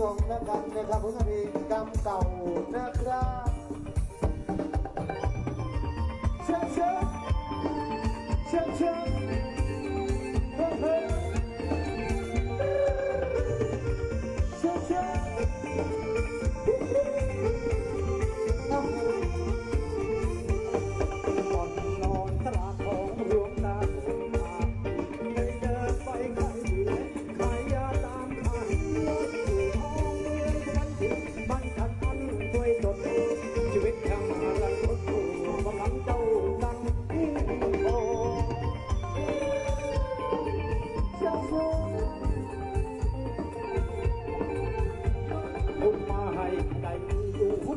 สงนะครับในพกผู้ทธพิธีกรรมเก่านะครับเชิญเชิญเชิญเชิญ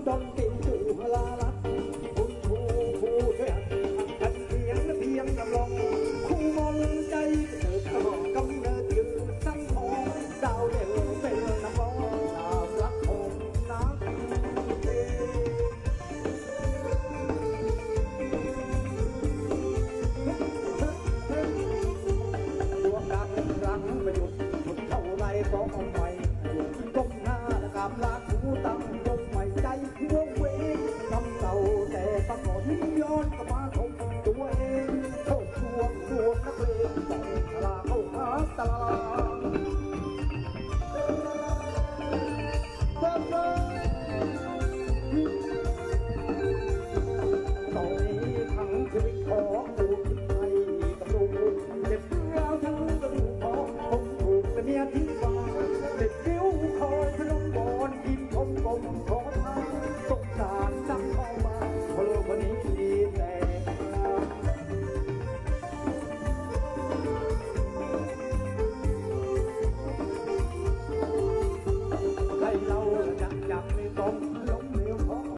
don't give